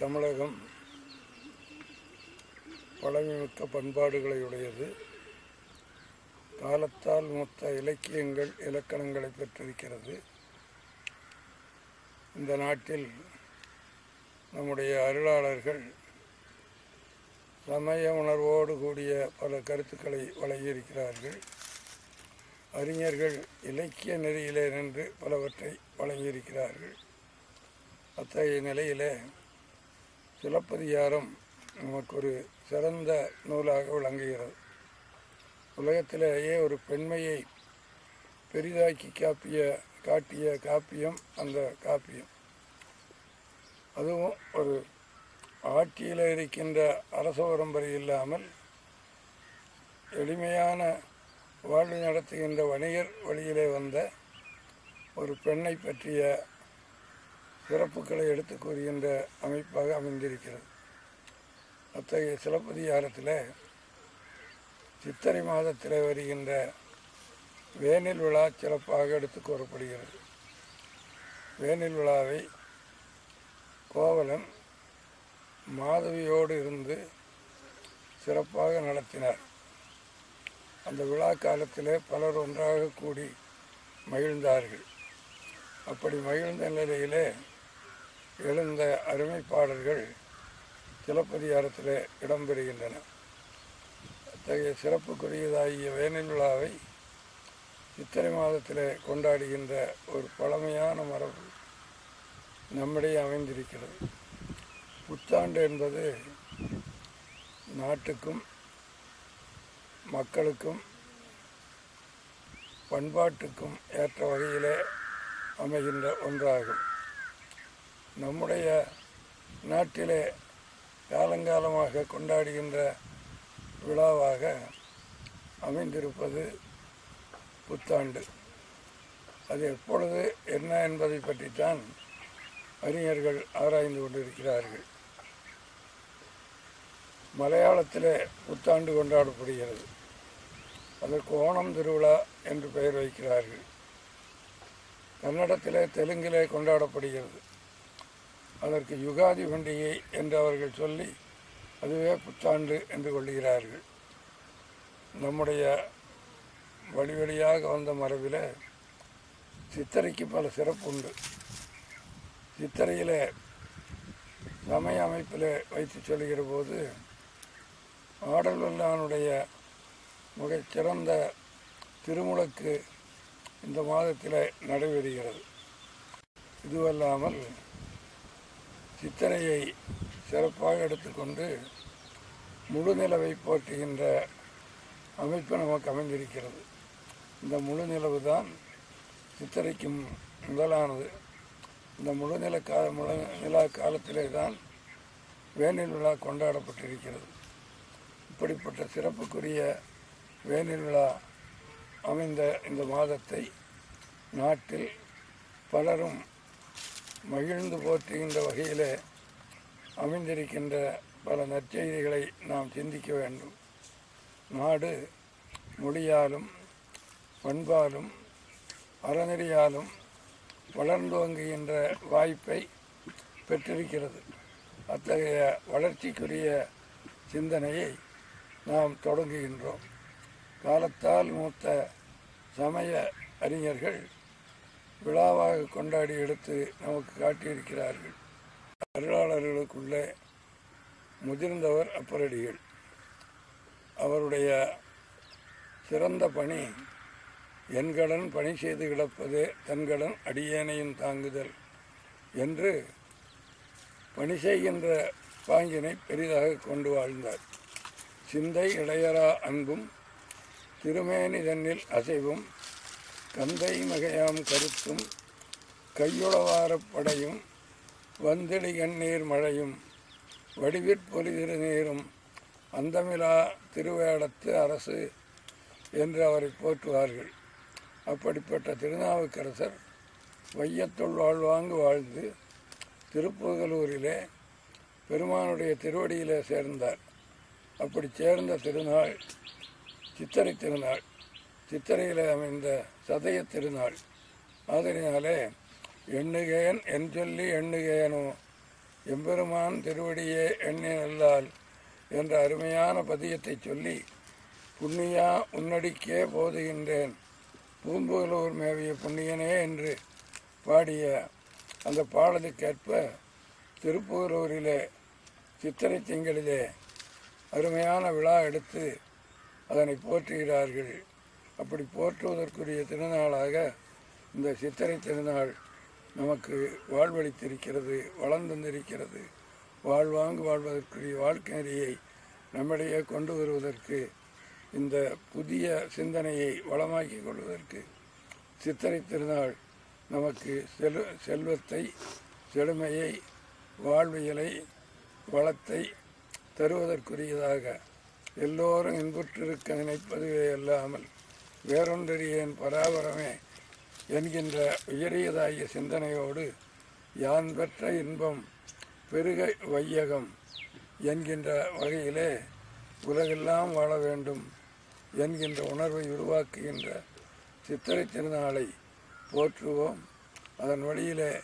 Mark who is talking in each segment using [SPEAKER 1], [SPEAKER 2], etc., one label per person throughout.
[SPEAKER 1] தமிழகம் பழமைமிக்க பண்பாடுகளை உடையது காலத்தால் மொத்த இலக்கியங்கள் இலக்கணங்களை பெற்றிருக்கிறது. இந்த நாட்டில் நம்முடைய அருளாளர்கள் சமய உணர்வோடு கூடிய பல கருத்துக்களை வழங்கியிருக்கிறார்கள். அறிஞர்கள் இலக்கிய நெறியிலே நின்று பலவற்றை வழங்கியிருக்கிறார்கள். அத்தகைய நிலையிலே சிலப்பதிகாரம் நமக்கு ஒரு சிறந்த நூலாக விளங்குகிறது. உலகத்திலேயே ஒரு பெண்மையை பெரிதாக்கி காப்பிய காட்டிய காப்பியம் அந்த காப்பியம். அதுவும் ஒரு ஆட்சியில் இருக்கின்ற அரச பரம்பரை இல்லாமல் எளிமையான வாழ்வு நடத்துகின்ற வணிகர் வழியிலே வந்த ஒரு பெண்ணை பற்றிய சிறப்புகளை எடுத்து கூறுகின்ற அமைப்பாக அமைந்திருக்கிறது. அத்தகைய சிலப்பதிகாரத்தில் சித்திரை மாதத்தில் வருகின்ற வேனில் விழா சிறப்பாக எடுத்து கூறப்படுகிறது. வேனில் விழாவை கோவலன் மாதவியோடு இருந்து சிறப்பாக நடத்தினார். அந்த விழா காலத்தில் பலர் ஒன்றாக கூடி மகிழ்ந்தார்கள். அப்படி மகிழ்ந்த நிலையிலே எழுந்த அருமை பாடல்கள் சிலப்பதிகாரத்தில் இடம்பெறுகின்றன. அத்தகைய சிறப்புக்குரியதாகிய வேனில் விழாவை சித்திரை மாதத்தில் கொண்டாடுகின்ற ஒரு பழமையான மரபு நம்மிடையே அமைந்திருக்கிறது. புத்தாண்டு என்பது நாட்டுக்கும் மக்களுக்கும் பண்பாட்டுக்கும் ஏற்ற வகையிலே அமைகின்ற ஒன்றாகும். நம்முடைய நாட்டிலே காலங்காலமாக கொண்டாடுகின்ற விழாவாக அமைந்திருப்பது புத்தாண்டு. அது எப்பொழுது என்ன என்பதை பற்றித்தான் அறிஞர்கள் ஆராய்ந்து கொண்டிருக்கிறார்கள். மலையாளத்திலே புத்தாண்டு கொண்டாடப்படுகிறது. அதற்கு ஓணம் திருவிழா என்று பெயர் வைக்கிறார்கள். கன்னடத்திலே தெலுங்கிலே கொண்டாடப்படுகிறது. அதற்கு யுகாதி பண்டிகை என்று அவர்கள் சொல்லி அதுவே புத்தாண்டு என்று கொள்கிறார்கள். நம்முடைய வழி வழியாக வந்த மரபில் சித்திரைக்கு பல சிறப்பு உண்டு. சித்திரையில் சமய அமைப்பில் வைத்து சொல்கிற போது ஆடல் வல்லானுடைய மிகச்சிறந்த திருமுழக்கு இந்த மாதத்தில் நடைபெறுகிறது. இதுவல்லாமல் சித்தனையை சிறப்பாக எடுத்துக்கொண்டு முழுநிலவை போற்றுகின்ற அமைப்பு நமக்கு அமைந்திருக்கிறது. இந்த முழுநிலவு தான் சித்திரைக்கு முதலானது. இந்த முழுநில கால முழு நிலா காலத்திலே தான் வேனில் விழா கொண்டாடப்பட்டிருக்கிறது. இப்படிப்பட்ட சிறப்புக்குரிய வேனில் விழா அமைந்த இந்த மாதத்தை நாட்டில் பலரும் மகிழ்ந்து போற்றுகின்ற வகையிலே அமைந்திருக்கின்ற பல நற்செய்திகளை நாம் சிந்திக்க வேண்டும். நாடு மொழியாலும் பண்பாலும் அறநெறியாலும் வளர்ந்தோங்குகின்ற வாய்ப்பை பெற்றிருக்கிறது. அத்தகைய வளர்ச்சிக்குரிய சிந்தனையை நாம் தொடங்குகின்றோம். காலத்தால் மூத்த சமய அறிஞர்கள் விழாவாக கொண்டாடி எடுத்து நமக்கு காட்டியிருக்கிறார்கள். அருளாளர்களுக்குள்ளே முதிர்ந்தவர் அப்பரடிகள். அவருடைய சிறந்த பணி என்கடன் பணி செய்து கிடப்பது தன்கடன் அடியேனையும் தாங்குதல் என்று பணி செய்கின்ற பாங்கினை பெரிதாக கொண்டு வாழ்ந்தார். சிந்தை இளையரா அன்பும் திருமேனி தன்னில் அசைவும் கந்தை மகையாம் கருத்தும் கையுளவாரப் படையும் கண்ணீர் மழையும் வடிவிற்பொலி திருநீரும் அந்தமிலா திருவேடத்து அரசு என்று அவரை போற்றுவார்கள். அப்படிப்பட்ட திருநாவுக்கரசர் வையத்துள் வாழ்வாங்கு வாழ்ந்து திருப்புகலூரிலே பெருமானுடைய திருவடியிலே சேர்ந்தார். அப்படி சேர்ந்த திருநாள் சித்திரை திருநாள் சித்திரையில் அமைந்த சதய திருநாள். ஆதரினாலே எண்ணுகேன் என் சொல்லி எண்ணுகேனோ எம்பெருமான் திருவடியே எண்ணி நல்லால் என்ற அருமையான பதியத்தை சொல்லி புண்ணியா உன்னடிக்கே போதுகின்றேன். பூம்புகலூர் மேவிய புண்ணியனே என்று பாடிய அந்த பாடலுக்கேற்ப திருப்புகலூரிலே சித்திரை திங்களிலே அருமையான விழா எடுத்து அதனை போற்றுகிறார்கள். அப்படி போற்றுவதற்குரிய திருநாளாக இந்த சித்திரை திருநாள் நமக்கு வாழ்வளித்திருக்கிறது வளர்ந்திருக்கிறது வாழ்வாங்கு வாழ்வதற்குரிய வாழ்க்கை நெறியை நம்மிடையே கொண்டு வருவதற்கு இந்த புதிய சிந்தனையை வளமாக்கிக் கொள்வதற்கு சித்திரை திருநாள் நமக்கு செல் செல்வத்தை செழுமையை வாழ்வியலை வளத்தை தருவதற்குரியதாக எல்லோரும் இன்புற்றிருக்க நினைப்பதுவே அல்லாமல் வேறொன்றறியேன் பராபரமே என்கின்ற உயரியதாகிய சிந்தனையோடு யான் பெற்ற இன்பம் பெருக வையகம் என்கின்ற வகையிலே உலகெல்லாம் வாழ வேண்டும் என்கின்ற உணர்வை உருவாக்குகின்ற சித்திரை திருநாளை போற்றுவோம். அதன் வழியிலே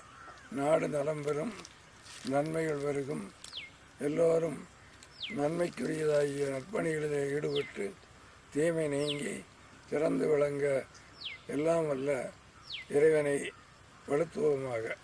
[SPEAKER 1] நாடு நலம் பெறும் நன்மைகள் பெருகும். எல்லோரும் நன்மைக்குரியதாகிய நற்பணிகளிலே ஈடுபட்டு தீமை நீங்கி சிறந்து விளங்க எல்லாம் வல்ல இறைவனை வலுத்துவமாக.